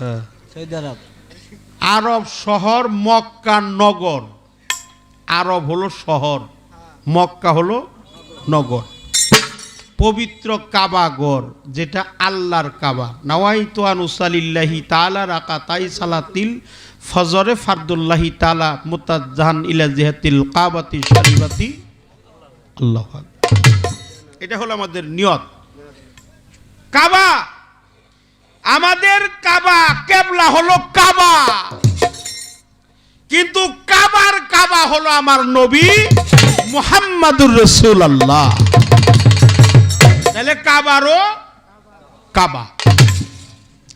হ্যাঁ। আরব শহর, মক্কা, নগর। আরব হলো শহর, মক্কা হলো নগর। পবিত্র কাবাগর যেটা আল্লাহর কাবা। নাওয়াই তো আনুসালিল্লাহি তালা রাকা তাই সালাতিল ফজরে ফারদুল্লাহি তালা মুতাজাহান ইলা জিহাতিল কাবাতি শারিবাতি। আল্লাহ এটা হলো আমাদের নিয়ত। কাবা! আমাদের কাবা, কেবলা হলো কাবা। কিন্তু কাবার কাবা হলো আমার নবী মুহাম্মাদুর রসুল আল্লাহ তাহলে কাবারও কাবা,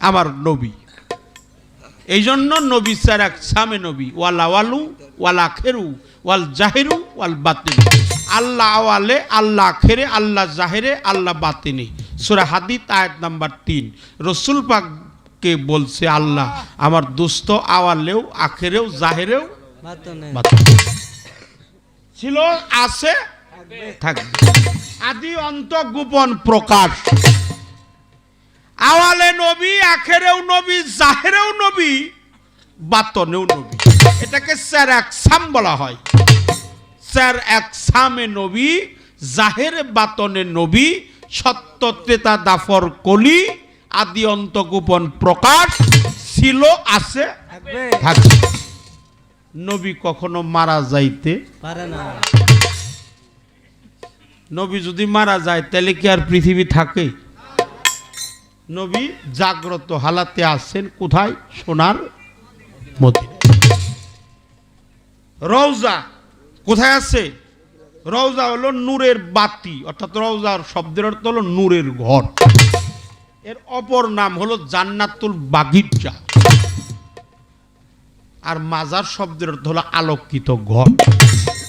আমার নবী। এই জন্য নবী স্যার এক সামে নবী, ওয়ালা ওয়ালু, ওয়ালা খেরু, ওয়াল জাহেরু, ওয়াল বাতিনি। আল্লাহ আওয়ালে আল্লাহ খেরে আল্লাহ জাহেরে, আল্লাহ বাতিনি। সুরা হাদিত আয়াত নাম্বার তিন। রসুল পাককে বলছে আল্লাহ আমার দুস্থ আওয়ালেও আখেরেও জাহেরেও ছিল আছে থাকবে। আদি অন্ত গোপন প্রকাশ। আওয়ালে নবী আখেরেও নবী জাহেরেও নবী বাতনেও নবী। এটাকে স্যার এক সাম বলা হয়। স্যার এক সামে নবী জাহের বাতনে নবী সত্য ত্রেতা দাফর কলি আদি অন্ত গোপন প্রকাশ ছিল আছে থাকবে। নবী কখনো মারা যাইতে পারে না। নবী যদি মারা যায় তাহলে কি আর পৃথিবী থাকে? নবী জাগ্রত হালাতে আছেন কোথায়? সোনার মধ্যে রওজা কোথায় আছে? রওজা হলো নূরের বাতি, অর্থাৎ রওজার শব্দের অর্থ হলো নূরের ঘর। এর অপর নাম হলো জান্নাতুল বাগিচা। আর মাজার শব্দের অর্থ হলো আলোকিত ঘর।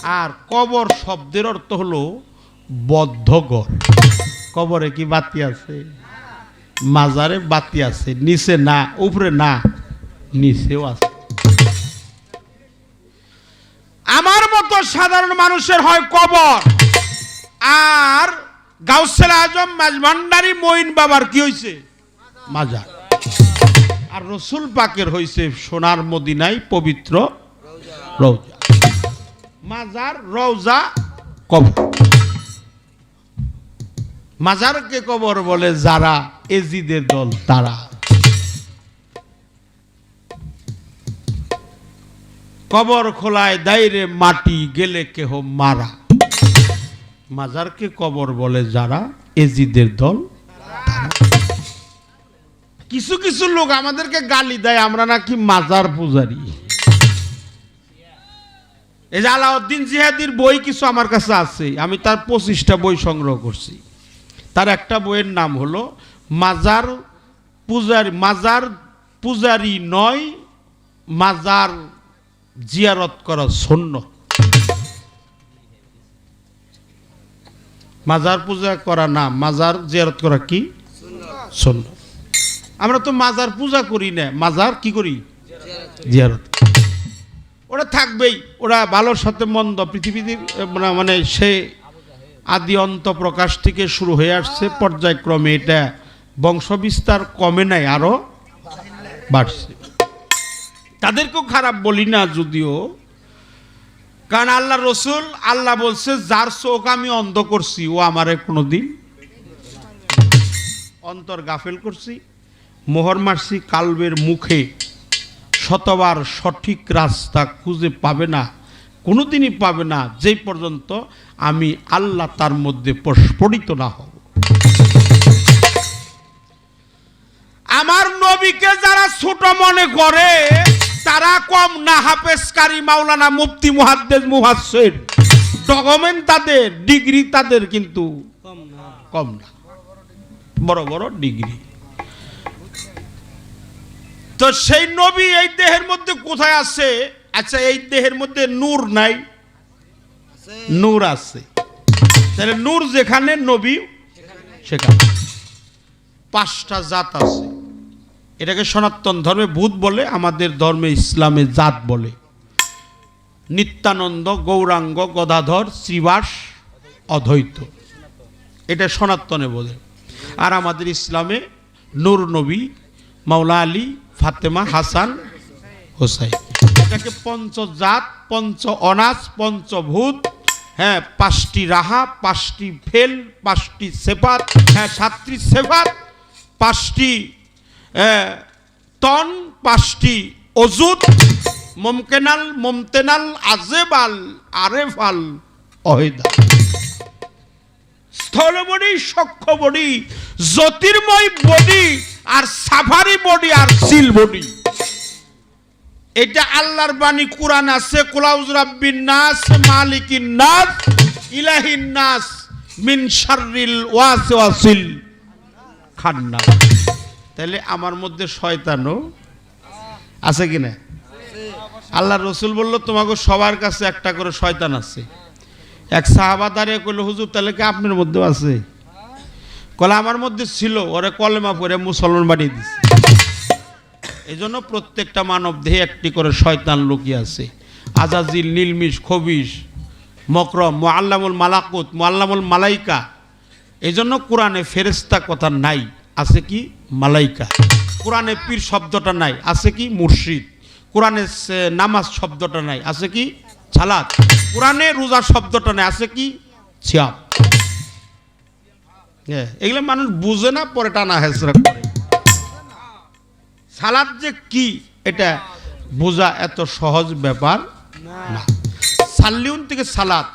আর কবর শব্দের অর্থ হলো বদ্ধ ঘর। কবরে কি বাতি আছে? মাজারে বাতি আছে, নিচে না, উপরে না, নিচেও আছে। আমার মতো সাধারণ মানুষের হয় কবর। আর গাউসেল আজম মাঝভান্ডারি মঈন বাবার কি হয়েছে মাজার। আর রসুল পাকের হয়েছে সোনার মদিনায় পবিত্র রৌজা মাজার রৌজা কবর। মাজারকে কবর বলে যারা, এজিদের দল, তারা। কবর খোলায় দাইরে মাটি গেলে কেহ মারা। মাজারকে কবর বলে যারা? এজিদের দল কিছু কিছু লোক আমাদেরকে গালি দেয়, আমরা নাকি মাজার পূজারি। এই যে আলাউদ্দিন জিহাদির বই কিছু আমার কাছে আছে, আমি তার পঁচিশটা বই সংগ্রহ করছি। তার একটা বইয়ের নাম হলো, মাজার পূজারি মাজার পূজারি নয়, মাজার জিয়ারত করা শূন্য। মাজার পূজা করা না, মাজার জিয়ারত করা কি? শূন্য। আমরা তো মাজার পূজা করি না, মাজার কি করি? জিয়ারত। ওরা থাকবেই, ওরা ভালোর সাথে মন্দ, পৃথিবীতে মানে- সে আদি অন্ত প্রকাশ থেকে শুরু হয়ে আসছে, পর্যায়ক্রমে এটা বংশবিস্তার কমে নাই, আরও বাড়ছে। তাদেরকেও খারাপ বলি না যদিও। কারণ আল্লাহ রসুল, আল্লাহ বলছে, যার চোখ আমি অন্ধ করছি, ও আমারে কোনোদিন অন্তর গাফেল করছি। মোহর মারছি কালবের মুখে। শতবার সঠিক রাস্তা খুঁজে পাবে না, কোনোদিনই পাবে না। যেই পর্যন্ত আমি আল্লাহ তার মধ্যে প্রস্ফুটিত না হব। আমার নবীকে যারা ছোট মনে করে তারা কম না হাফেজকারী মাওলানা মুফতি মুহাদ্দেজ মুহাসের ডকুমেন্ট তাদের ডিগ্রি তাদের কিন্তু কম না। কম না। বড় বড় ডিগ্রি তো সেই নবী এই দেহের মধ্যে কোথায় আছে? আচ্ছা এই দেহের মধ্যে নূর নাই। নূর আছে। তাহলে নূর যেখানে নবী সেখানে। পাঁচটা জাত আছে। এটাকে সনাতন ধর্মে ভূত বলে, আমাদের ধর্মে ইসলামে জাত বলে। নিত্যানন্দ, গৌরাঙ্গ, গদাধর, শ্রীবাস, অদ্বৈত। এটা সনাতনে বলে আর আমাদের ইসলামে নূর নবী, মাওলা আলী, ফাতেমা, হাসান হোসাই এটাকে পঞ্চজাত, পঞ্চ অনাস পঞ্চভূত হ্যাঁ পাঁচটি রাহা, পাঁচটি ফেল, পাঁচটি সেফাত হ্যাঁ সাতটি সেফাত পাঁচটি তন পাঁচটি অজুত মমকেনাল, মমতেনাল, আজেবাল, আরেফাল, অহেদা। স্থলবডি সক্ষ বডি জ্যোতির্ময় বডি আর সাফারি বডি আর সিল বডি এটা আল্লাহর বাণী, কোরআন আছে কুলাউজ রাব্বিন নাস, মালিকিন নাস, ইলাহিন নাস, মিন শাররিল ওয়াসওয়াসিল। খান্না তাহলে আমার মধ্যে শয়তানও আছে কি না? আল্লাহ রসুল বলল তোমাকে সবার কাছে একটা করে শয়তান আছে। এক সাহাবা দাঁড়িয়ে করল হুজুর, তাহলে কি আপনার মধ্যেও আছে? কলে আমার মধ্যে ছিল। ওরে কলেমা পরে মুসলমান বানিয়ে দিছে। এই জন্য প্রত্যেকটা মানব দেহে একটি করে শয়তান লুকিয়ে আছে। আজাজিল, নীলমিশ, খবিশ, মকরম মো মোয়াল্লামুল মালাকুত মোয়াল্লামুল মালাইকা। এই জন্য কোরআনে ফেরেস্তা কথা নাই। আছে কি? মালাইকা। কোরআনে পীর শব্দটা নাই আছে কি মুর্শিদ? কোরআনে নামাজ শব্দটা নাই আছে কি ছালাত কোরআনে রোজা শব্দটা নাই আছে কি হ্যাঁ, এগুলো মানুষ বুঝে না পরে টানা হেসরা করে। সালাদ যে কি এটা বোঝা এত সহজ ব্যাপার না। সাল্লিউন থেকে সালাদ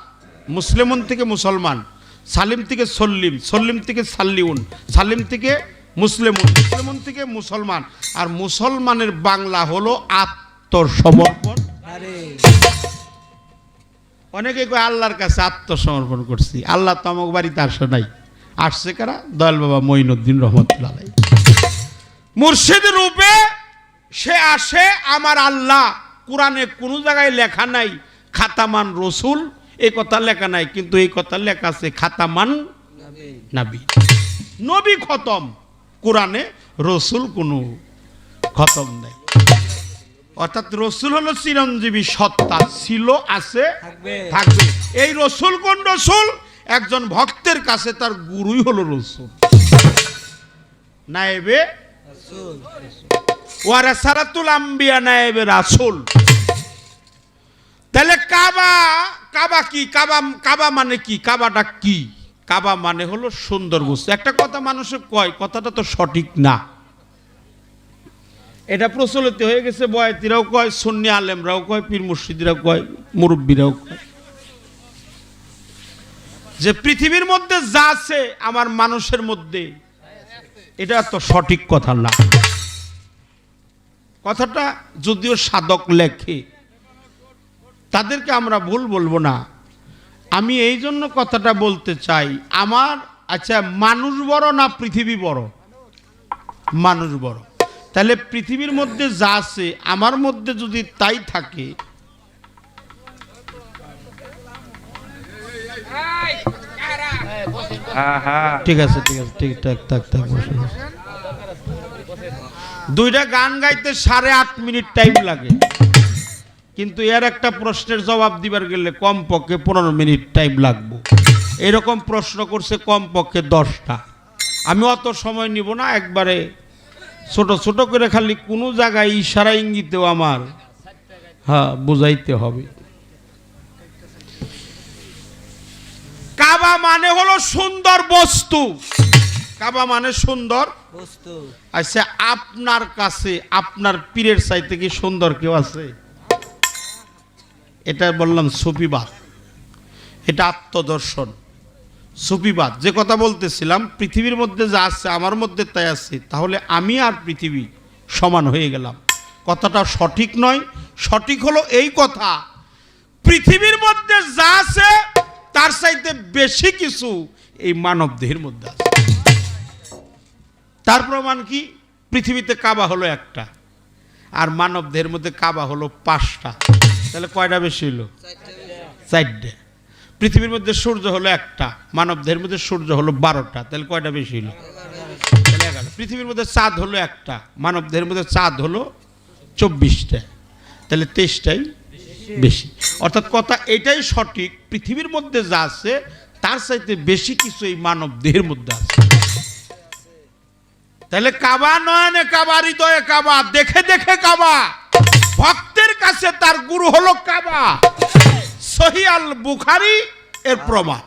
মুসলিমুন থেকে মুসলমান সালিম থেকে সল্লিম সল্লিম থেকে সাল্লিউন সালিম থেকে মুসলিমুন। মুসলিমুন থেকে মুসলমান। আর মুসলমানের বাংলা হলো আত্মসমর্পণ। অনেকে কয় আল্লাহর কাছে আত্মসমর্পণ করছি। আল্লাহ তো আমাকে বাড়িতে আসে নাই। আসছে কারা? দয়াল বাবা মঈনুদ্দিন রহমতুল্লাহ মুর্শিদ রূপে সে আসে আমার আল্লাহ। কোরআনে কোনো জায়গায় লেখা নাই খাতামান রসুল। এই কথা লেখা নাই কিন্তু এই কথা লেখা আছে খাতামান নাবি। নবী খতম। কোরআনে রসুল কোনো খতম নেই। অর্থাৎ রসুল হলো চিরঞ্জীবী সত্তা ছিল আছে থাকবে। এই রসুল কোন রসুল? একজন ভক্তের কাছে তার গুরুই হলো রসুল। নায়েবে ওয়ারাসারাতুল আম্বিয়া নায়েবে রাসুল। তাহলে কাবা কাবা কি? কাবা কাবা মানে কি? কাবাটা কি? কাবা মানে হলো সুন্দর বস্তু একটা কথা মানুষে কয়, কথাটা তো সঠিক না। এটা প্রচলিত হয়ে গেছে বয়াতিরাও কয়, সুন্নি আলেমরাও কয়, পীর মুর্শিদরাও কয়, মুরব্বীরাও কয়। যে পৃথিবীর মধ্যে যা আছে আমার মানুষের মধ্যে, এটা তো সঠিক কথা না। কথাটা যদিও সাধক লেখে, তাদেরকে আমরা ভুল বলব না। আমি এই জন্য কথাটা বলতে চাই, আমার আচ্ছা মানুষ বড় না পৃথিবী বড়? মানুষ বড়। তাহলে পৃথিবীর মধ্যে যা আছে, আমার মধ্যে যদি তাই থাকে, ঠিক আছে ঠিক আছে, ঠিক, থাক থাক থাক, বসে। দুইটা গান গাইতে সাড়ে আট মিনিট টাইম লাগে। কিন্তু এর একটা প্রশ্নের জবাব দিবার গেলে কম পক্ষে পনেরো মিনিট টাইম লাগবো। এরকম প্রশ্ন করছে কম পক্ষে দশটা। আমি অত সময় নিব না একবারে ছোট ছোট করে খালি কোনো জায়গায় ইশারা ইঙ্গিতেও আমার হ্যাঁ বুঝাইতে হবে। কাবা মানে হলো সুন্দর বস্তু। কাবা মানে সুন্দর? বস্তু। আচ্ছা আপনার কাছে আপনার পীরের চাইতে কি সুন্দর কেউ আছে? এটা বললাম সুফিবাদ। এটা আত্মদর্শন। সুফিবাদ। যে কথা বলতেছিলাম, পৃথিবীর মধ্যে যা আছে, আমার মধ্যে তাই আছে। তাহলে আমি আর পৃথিবী সমান হয়ে গেলাম। কথাটা সঠিক নয়। সঠিক হলো এই কথা, পৃথিবীর মধ্যে যা আছে, তার চাইতে বেশি কিছু এই মানব দেহের মধ্যে আছে। তার প্রমাণ কি? পৃথিবীতে কাবা হলো একটা, আর মানব দেহের মধ্যে কাবা হলো পাঁচটা। তাহলে কয়টা বেশি হলো চারটে। পৃথিবীর মধ্যে সূর্য হলো একটা মানব দেহের মধ্যে সূর্য হলো বারোটা তাহলে কয়টা বেশি হলো তাহলে এগারো। পৃথিবীর মধ্যে চাঁদ হলো একটা মানব দেহের মধ্যে চাঁদ হলো চব্বিশটা তাহলে তেইশটাই বেশি। অর্থাৎ কথা এটাই সঠিক পৃথিবীর মধ্যে যা আছে তার চাইতে বেশি কিছু এই মানব দেহের মধ্যে আছে। তাহলে কাবা নয়নে কাবা হৃদয়ে কাবা দেখে দেখে কাবা। ভক্তের কাছে তার গুরু হলো কাবা। সহিয়াল বুখারি এর প্রমাণ।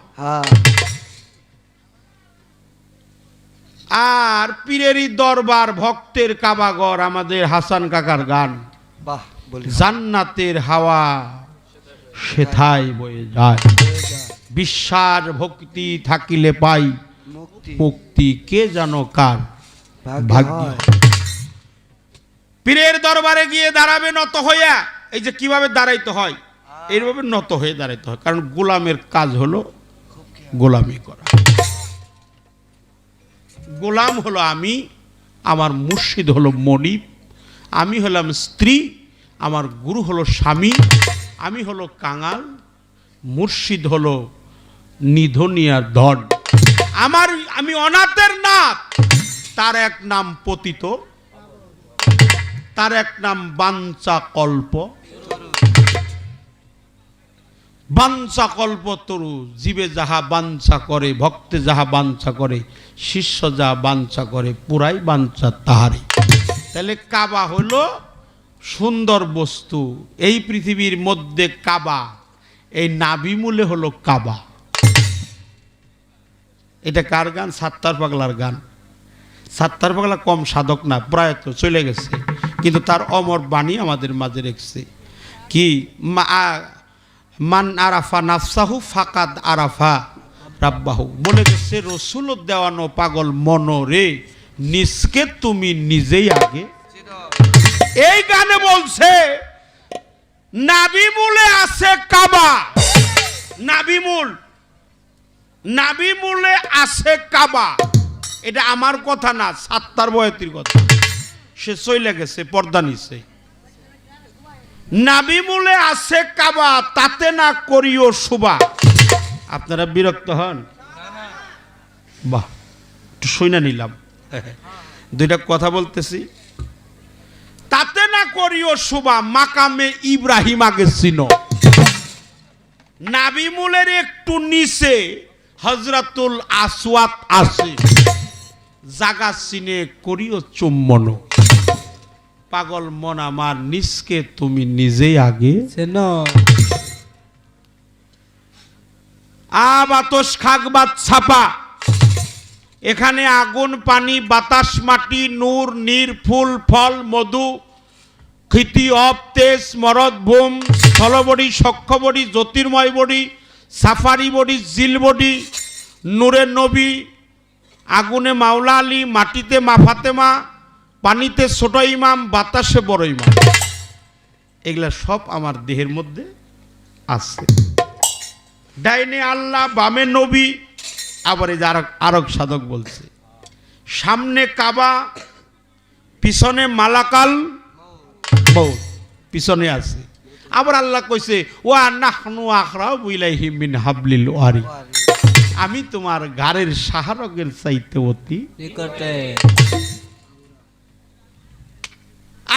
আর পীরেরই দরবার ভক্তের কাবাগর আমাদের হাসান কাকার গান। জান্নাতের হাওয়া সেথায় বয়ে যায়। বিশ্বাস ভক্তি থাকিলে পাই মুক্তি। কে জানো কার? ভাগ্য। পীরের দরবারে গিয়ে দাঁড়াবে নত হইয়া এই যে কীভাবে দাঁড়াইতে হয়? এইভাবে নত হয়ে দাঁড়াইতে হয়। কারণ গোলামের কাজ হলো গোলামি করা। গোলাম হলো আমি আমার মুর্শিদ হলো মনিব আমি হলাম স্ত্রী আমার গুরু হলো স্বামী আমি হলো কাঙাল মুর্শিদ হলো নিধনিয়ার ধন। আমার আমি অনাথের নাথ তার এক নাম পতিত। তার এক নাম বাঞ্চা কল্প বাঞ্চা কল্প তরু, জীবে যাহা বাঞ্চা করে, ভক্তে যাহা বাঞ্চা করে, শিষ্য যাহা বাঞ্চা করে, পুরাই বাঞ্চা তাহারে তাহলে কাবা হলো সুন্দর বস্তু। এই পৃথিবীর মধ্যে কাবা, এই নাবিমূলে হলো কাবা। এটা কার গান? সাত্তার পাগলার গান। সাত্তার পাগলা কম সাধক না প্রায়ত চলে গেছে। কিন্তু তার অমর বাণী আমাদের মাঝে রেখেছে। কি? মান আরাফা নাফসাহু ফাকাদ আরাফা রাব্বাহু। বলে গেছে রসুল দেওয়ানো পাগল মনরে নিজকে তুমি নিজেই আগে। এই গানে বলছে নাবিমূলে আছে কাবা। নাবিমূল নাবিমূলে আছে কাবা। এটা আমার কথা না, সাত্তার বয়তির কথা। সে চলে গেছে, পর্দা নিছে। নাবিমূলে আছে কাবা, তাতে না করিও শুবা আপনারা বিরক্ত হন? বাহ, একটু শুনে নিলাম। দুইটা কথা বলতেছি। তাতে না করিও শুবা মাকামে ইব্রাহিম আগে চিনো। নাবিমুলের একটু নিচে হজরতুল আসওয়াত আছে। জাগা চিনে করিও চুম্বন। পাগল মন আমার, নিজকে তুমি নিজেই আগে চেন। আ বাতস খাগবাত ছাপা। এখানে আগুন, পানি, বাতাস, মাটি, নূর, নীর, ফুল, ফল, মধু, ক্ষিতি, অপ, তেজ, মরদ, ভূম, স্থলবডি, সক্ষবডি, জ্যোতির্ময় বডি, সাফারি বডি, জিল বডি, নূরের নবী, আগুনে মাওলা আলী, মাটিতে মা ফাতেমা পানিতে ছোট ইমাম, বাতাসে বড় ইমাম। এগুলা সব আমার দেহের মধ্যে আছে। ডাইনে আল্লাহ, বামে নবী, আবার এই যে আরক সাধক বলছে। সামনে কাবা, পিছনে মালাকাল, বউ, পিছনে আছে। আবার আল্লাহ কইছে, ওয়া নাহনু আখরাও বুইলাইহি মিন হাবলিল ওয়ারি। আমি তোমার গাড়ের সাহারকের চাইতে অতি নিকটে।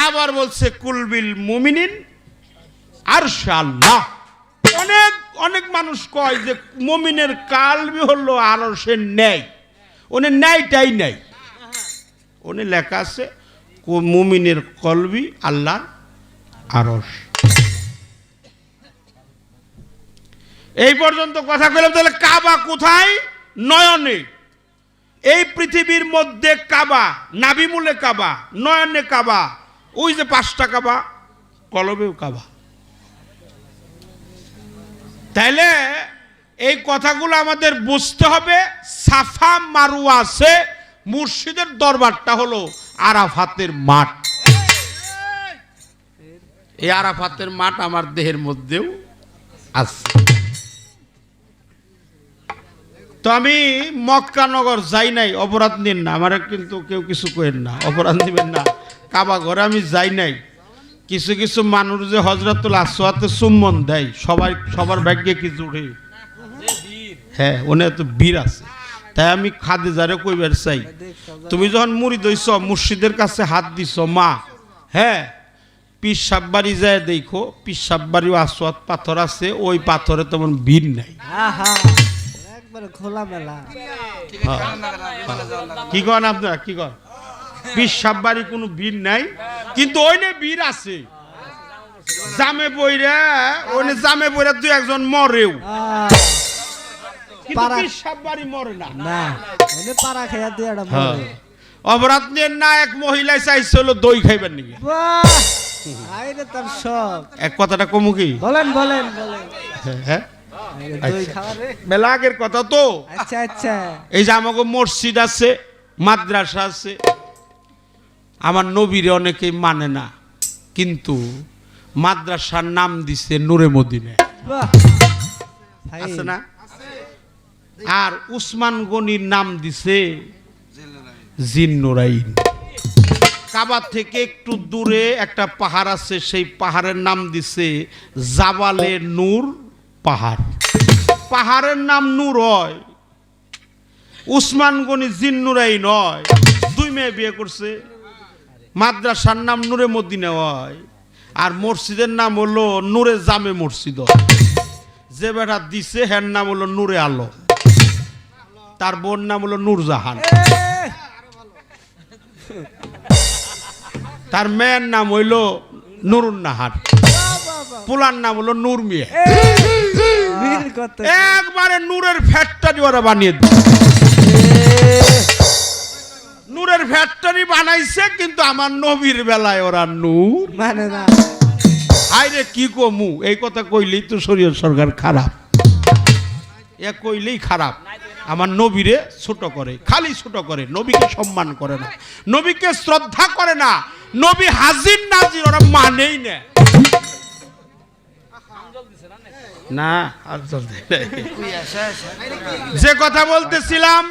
আবার বলছে, কুলবিল মুমিনিন আর আল্লাহ অনেক অনেক মানুষ কয় যে, মুমিনের কালবি হলো আরসের ন্যায়। উনি ন্যায়টাই নেই। উনি লেখা আছে মুমিনের কলবি আল্লাহর আরস এই পর্যন্ত কথা কইলাম, তাহলে কাবা কোথায়? নয়নে। এই পৃথিবীর মধ্যে কাবা নাবিমূলে কাবা, নয়নে কাবা। ওই যে পাঁচটা কাবা কলবেও কাবা। তাইলে এই কথাগুলো আমাদের বুঝতে হবে। সাফা মারুয়া আছে মুর্শিদের দরবারটা হলো আরাফাতের মাঠ। এই আরাফাতের মাঠ আমার দেহের মধ্যেও আছে। তো আমি মক্কানগর যাই নাই, অপরাধ নিন না। আমার কিন্তু কেউ কিছু করেন না, অপরাধ নিবেন না। কাবা ঘরে আমি যাই নাই। কিছু কিছু মানুষ যে হজরতুল আসোয়াতে চুম্বন দেয় সবাই সবার ভাগ্যে কিছু উঠে হ্যাঁ ওনে তো বীর আছে। তাই আমি খাদে যারে কইবার চাই, তুমি যখন মুড়ি দইছ, মুর্শিদের কাছে হাত দিছ, মা হ্যাঁ পিস সাববাড়ি যায় দেখো, পিস সাববাড়ি আসোয়াত পাথর আছে, ওই পাথরে তেমন বীর নাই। কি কন আপনারা কি কন? পিসাব বাড়ি কোনো বীর নাই কিন্তু ওইনে বীর আছে। জামে বইরা ওইনে জামে বইরা দুই একজন মরেও। না। না হ্যাঁ। অপরাধ নিয়ে না এক মহিলায় চাইছিল দই খাইবেন নাকি? বাহ! আইরে তার সব। এক কথাটা কমু কি? বলেন বলেন বলেন। হ্যাঁ। রে। মেলা আগের কথা তো। আচ্ছা আচ্ছা। এই যে আমাকে মসজিদ আছে মাদ্রাসা আছে আমার নবীরে অনেকেই মানে না কিন্তু মাদ্রাসার নাম দিছে নূরে মদিনে। আছে না? আর উসমান গনির নাম দিছে জিন নুরাইন কাবা থেকে একটু দূরে একটা পাহাড় আছে সেই পাহাড়ের নাম দিছে জাবালে নূর পাহাড়। পাহাড়ের নাম নূর হয়। উসমান গনি জিন নুরাই নয়। দুই মেয়ে বিয়ে করছে। মাদ্রাসার নাম নূরে মদিনা হয়। আর মসজিদের নাম হলো নূরে জামে মসজিদ। যে বেটা দিছে হ্যার নাম হলো নূরে আলো। তার বোন নাম হলো নূরজাহান। তার মেয়ের নাম হইল নুরুন্নাহার। পোলার নাম হলো নূর মিয়া। একবারে নূরের ফ্যাক্টরি ওরা বানিয়ে দিল। নূরের ফ্যাক্টরি বানাইছে কিন্তু আমার নবীর বেলায় ওরা নূর। মানে না। আইরে কি কমু এই কথা কইলেই তো শরীয় সরকার খারাপ। এ কইলেই খারাপ। আমার নবীরে ছোট করে খালি ছোট করে নবীকে সম্মান করে না। নবীকে শ্রদ্ধা করে না। নবী হাজির নাজির ওরা মানেই না। না আর যে কথা বলতেছিলাম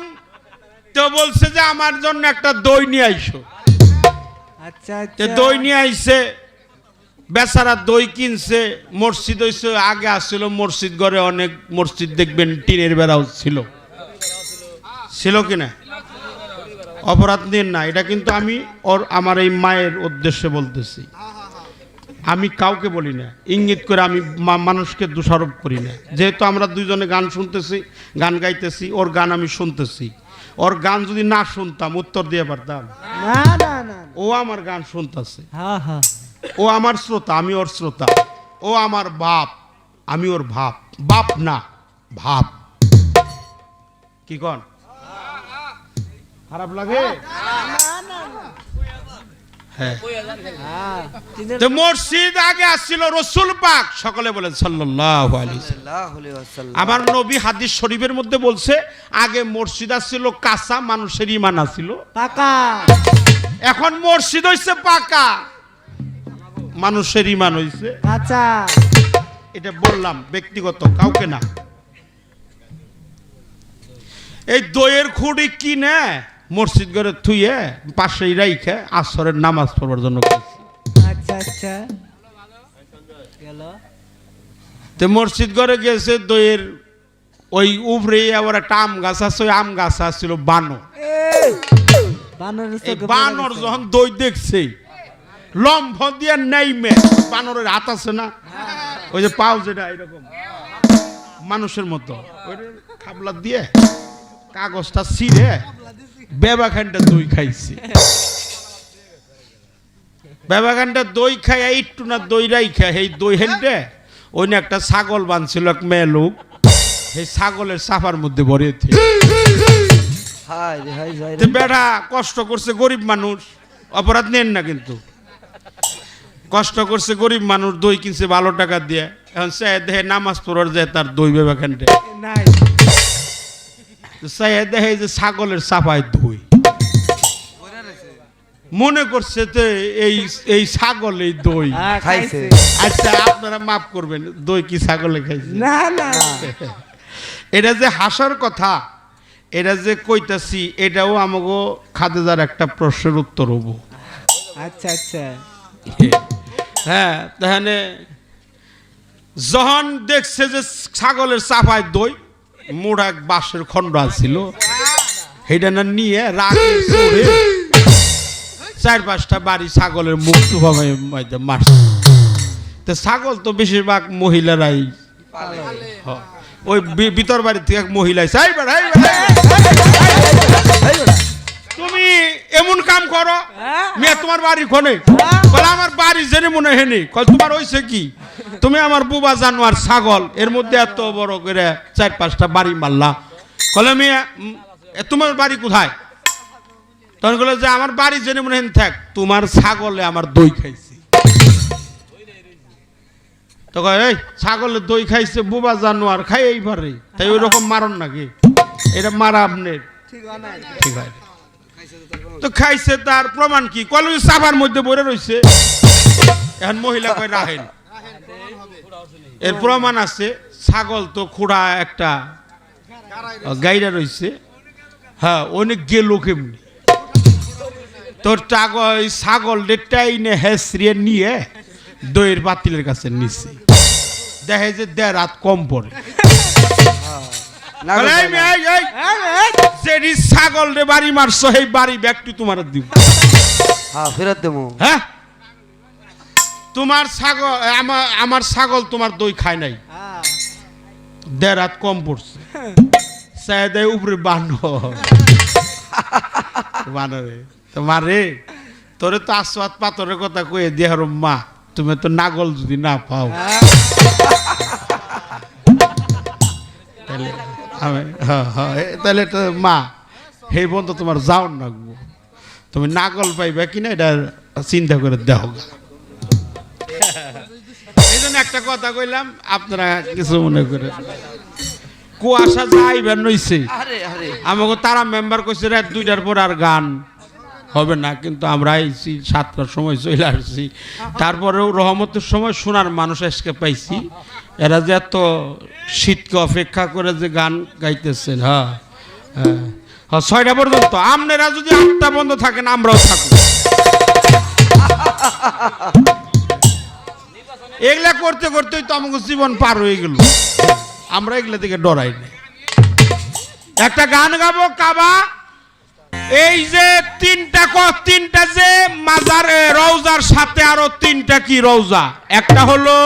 তো বলছে যে আমার জন্য একটা দই নিয়ে আইসো। আচ্ছা আচ্ছা। দই নিয়ে আইছে বেচারা দই কিনছে মসজিদ হয়েছে আগে আসছিল মসজিদ ঘরে অনেক মসজিদ দেখবেন টিনের বেড়াও ছিল। ছিল কিনা অপরাধ নিন না এটা কিন্তু আমি ওর আমার এই মায়ের উদ্দেশ্যে বলতেছি। আমি কাউকে বলি না। ইঙ্গিত করে আমি মানুষকে দোষারোপ করি না। যেহেতু আমরা দুইজনে গান শুনতেছি গান গাইতেছি ওর গান আমি শুনতেছি। ওর গান যদি না শুনতাম উত্তর দিয়ে পারতাম। ও আমার গান শুনতেছে। ও আমার শ্রোতা আমি ওর শ্রোতা। ও আমার বাপ আমি ওর ভাব। বাপ না ভাব। কি কন? খারাপ লাগে? মসজিদ আগে আসছিল রসুল পাক সকলে বলেন ওয়াসাল্লাম। আমার নবী হাদিস শরীফের মধ্যে বলছে আগে মসজিদ আসছিল কাঁচা মানুষের ইমান আসছিল পাকা। এখন মসজিদ হইছে পাকা মানুষের ইমান হইছে। কাঁচা। এটা বললাম ব্যক্তিগত কাউকে না। এই দইয়ের খুঁড়ি কিনে মসজিদ ঘরে থুয়ে পাশেই রাইখে আসরের নামাজ পড়বার জন্য। আচ্ছা আচ্ছা। তো মসজিদ ঘরে গেছে দইয়ের ওই উপরে আবার একটা আম গাছ আছে ওই আম গাছ আসছিল বানো বানর যখন দই দেখছে লম্ফ দিয়ে নেই মে বানরের হাত আছে না? ওই যে পাও যেটা এরকম। মানুষের মতো। ওই খাবলা দিয়ে কাগজটা ছিঁড়ে বেবাখানটা দই খাইছে। বেবাখানটা দই খাই একটু না দই রাই খাই এই দই হেনটে ওই না একটা ছাগল বানছিল এক মেয়ে লোক। সেই ছাগলের সাফার মধ্যে ভরেছে হাই রে হাই যাই তো বেড়া কষ্ট করছে গরিব মানুষ অপরাধ নেন না কিন্তু। কষ্ট করছে গরিব মানুষ দই কিনছে ভালো টাকা দিয়ে। এখন সে দেহে নামাজ পড়ার যায় তার দই বেবাখানটে সে দেহে যে ছাগলের চাপায় দই মনে করছে তো এই এই ছাগল এই দই। হ্যাঁ, খাইছে। খাইছে। আচ্ছা আপনারা মাফ করবেন দই কি ছাগলে খাইছে? না না। এটা যে হাসার কথা এটা যে কইতাছি এটাও আমাকে খাদেজার একটা প্রশ্নের উত্তর হব। আচ্ছা আচ্ছা। হ্যাঁ তাহলে যখন দেখছে যে ছাগলের চাপায় দই মোড়া এক বাঁশের খণ্ড আছিল সেটা না নিয়ে রাগে চড়ে চার পাঁচটা বাড়ি ছাগলের মুখ টুভাবে মারছে। তো ছাগল তো বেশিরভাগ মহিলারাই। ওই বিতর ভিতর বাড়ি থেকে এক মহিলাই আইছে, তুমি এমন কাম করো হ্যাঁ? মেয়ে তোমার বাড়ি খনে হ্যাঁ। বলে আমার বাড়ি জেনে মনে হেনি কল তোমার হইছে কি? তুমি আমার বুবা জানোয়ার ছাগল। এর মধ্যে এত বড় করে চার পাঁচটা বাড়ি মারলা। কলে মেয়ে এ, তোমার বাড়ি কোথায়? তখন বলে যে আমার বাড়ি জেনে মনে হেন থাক তোমার ছাগলে আমার দই খাইছে। তো কয় এই ছাগলের দই খাইছে বুবা জানোয়ার খাই এইবারে। তাই ওই রকম মারন নাকি? এটা মারা আপনার। ঠিক আছে তো খাইছে, তার প্রমাণ কি? কলেজ সাভার মধ্যে বইরে রইছে। এখন মহিলা কয় রাহেন এর প্রমাণ আছে, ছাগল তো খুঁড়া একটা গাইরা রইছে। হ্যাঁ অনেক গেল কেমনি? তোর টাগ, ওই ছাগল টাইনে হেসরিয়ে নিয়ে দইয়ের বাতিলের কাছে নিছে। দেখে যে দেড় রাত কম পড়ে। যেটি ছাগল রে বাড়ি মারছো সেই বাড়ি ব্যাগটি তোমার দিব। হ্যাঁ ফেরত দেবো। হ্যাঁ? তোমার ছাগল আমার আমার ছাগল তোমার দই খায় নাই। দেড় রাত কম পড়ছে। চাই দেয় উপরে বানো বানরে তোমারে তোরে তো আসওয়াত পাথরের কথা কয়ে দেহর মা তুমি তো নাগল যদি না পাও। তাহলে আমি তাহলে তো মা হে বন্ধু তোমার যাও নাগবো তুমি নাগল পাইবা কিনা এটা চিন্তা করে দেহ এই জন্য একটা কথা কইলাম আপনারা কিছু মনে করে কুয়াশা যাইবার নইছে। আমাকে তারা মেম্বার কইছে রাত দুইটার পর আর গান। হবে না কিন্তু আমরা আইছি সাতটার সময় চলে আসছি। তারপরেও রহমতের সময় শোনার মানুষ আজকে পাইছি। এরা যে এত শীতকে অপেক্ষা করে যে গান গাইতেছেন হ্যাঁ হ্যাঁ। হ্যাঁ, ছয়টা পর্যন্ত। আপনারা যদি আটটা বন্ধ থাকেন আমরাও থাকব। এগুলা করতে করতেই তো আমাকে জীবন পার হয়ে গেল। আমরা এগুলা থেকে ডরাই না একটা গান গাবো কাবা এই যে তিনটা ক তিনটা যে মাজার রওজার সাথে আরও তিনটা কি রওজা? একটা হলো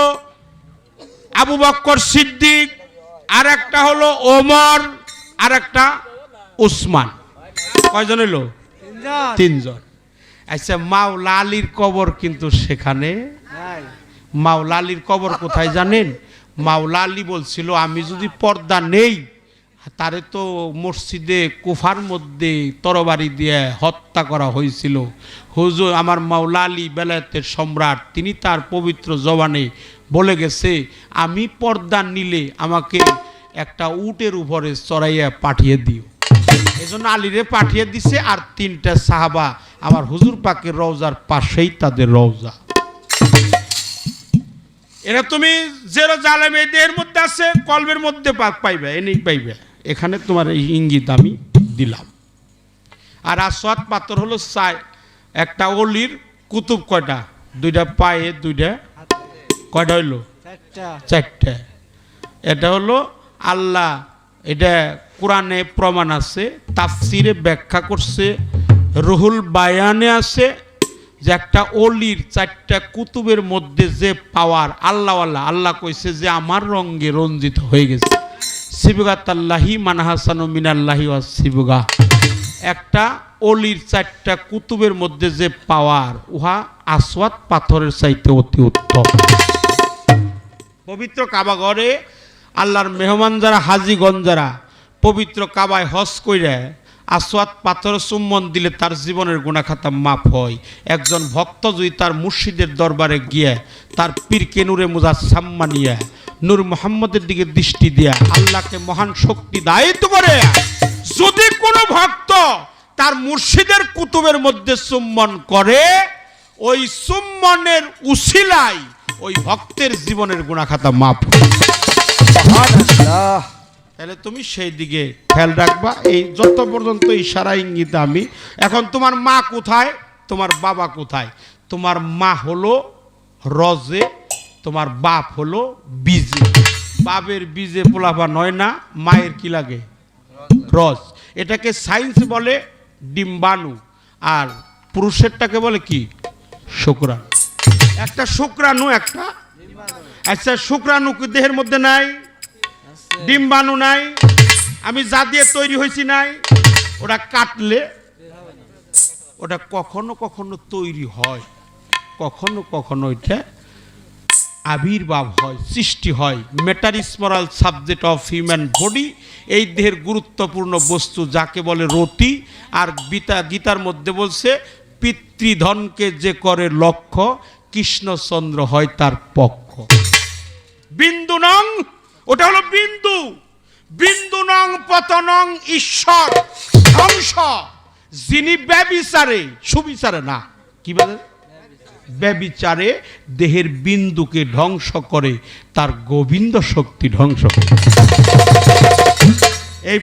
আবু বক্কর সিদ্দিক আর একটা হলো ওমর আর একটা উসমান। কয়জন হলো তিনজন। আচ্ছা মাওলা আলীর কবর কিন্তু সেখানে নাই। মাওলা আলীর কবর কোথায় জানেন? মাওলা আলী বলছিল আমি যদি পর্দা নেই তারে তো মসজিদে কুফার মধ্যে তরবারি দিয়ে হত্যা করা হয়েছিল। হুজুর, আমার মাওলা আলী বেলায়েতের সম্রাট, তিনি তার পবিত্র জবানে বলে গেছে, আমি পর্দা নিলে আমাকে একটা উটের উপরে চড়াইয়া পাঠিয়ে দিও। এজন্য আলীরে পাঠিয়ে দিছে, আর তিনটা সাহাবা আমার হুজুর পাকের রওজার পাশেই তাদের রওজা। এরা তুমি জেরো জালেম এই মধ্যে আছে, কলবের মধ্যে পাইবে এনেই পাইবে। এখানে তোমার এই ইঙ্গিত আমি দিলাম। আর আসওয়াত পাথর হলো সাই একটা অলির কুতুব কয়টা? দুইটা পায়ে দুইটা কয়টা হইল? চারটা। এটা হলো আল্লাহ এটা কোরআনে প্রমাণ আছে তাফসিরে ব্যাখ্যা করছে রুহুল বায়ানে আছে যে একটা অলির চারটা কুতুবের মধ্যে যে পাওয়ার আল্লাহ আল্লাহ আল্লাহ কইছে যে আমার রঙ্গে রঞ্জিত হয়ে গেছে। শিবগাত আল্লাহি মানহাসানু মিনাল্লাহি ওয়া শিবগা একটা অলির চারটা কুতুবের মধ্যে যে পাওয়ার, উহা আসওয়াত পাথরের চাইতে অতি উত্তম। পবিত্র কাবা ঘরে আল্লাহর মেহমান যারা, হাজিগণ যারা, পবিত্র কাবায় হজ কইরা আসওয়াত পাথর চুম্বন দিলে তার জীবনের গুণাখাতা মাফ হয়। একজন ভক্ত যদি তার মুর্শিদের দরবারে গিয়ে তার পীরকে নূরে মুজা সাম্মা নিয়ে নূর মোহাম্মদের দিকে দৃষ্টি দিয়া আল্লাহকে মহান শক্তি দায়িত্ব করে। যদি কোনো ভক্ত তার মুর্শিদের কুতুবের মধ্যে চুম্বন করে ওই চুম্বনের উশিলাই ওই ভক্তের জীবনের গুণাখাতা মাপ তাহলে তুমি সেই দিকে খেয়াল রাখবা এই যত পর্যন্ত ইশারা ইঙ্গিত আমি এখন তোমার মা কোথায়? তোমার বাবা কোথায়? তোমার মা হলো রজে তোমার বাপ হলো বীজে। বাপের বীজে পোলাপা নয় না, মায়ের কি লাগে? রস। এটাকে সায়েন্স বলে ডিম্বাণু, আর পুরুষেরটাকে বলে কি? শুক্রাণু। একটা শুক্রাণু একটা। আচ্ছা শুক্রাণু কি দেহের মধ্যে নাই? ডিম্বাণু নাই? আমি যা দিয়ে তৈরি হয়েছি নাই? ওটা কাটলে ওটা কখনো কখনো তৈরি হয়। কখনো কখনো এটা আবির্ভাব হয়, সৃষ্টি হয়। মেটারিসমরাল সাবজেক্ট অফ হিউম্যান বডি এই দেহের গুরুত্বপূর্ণ বস্তু যাকে বলে রতি, আর গীতা, গীতার মধ্যে বলছে, পিতৃধনকে যে করে লক্ষ্য, কৃষ্ণচন্দ্র হয় তার পক্ষ। বিন্দু নং, ওটা হলো বিন্দু। বিন্দু নং, পতনং ঈশ্বর, ধ্বংস। যিনি ব্যবিচারে, সুবিচারে না। কি বলে? ব্যবিচারে দেহের বিন্দুকে ধ্বংস করে তার গোবিন্দ শক্তি ধ্বংস করে।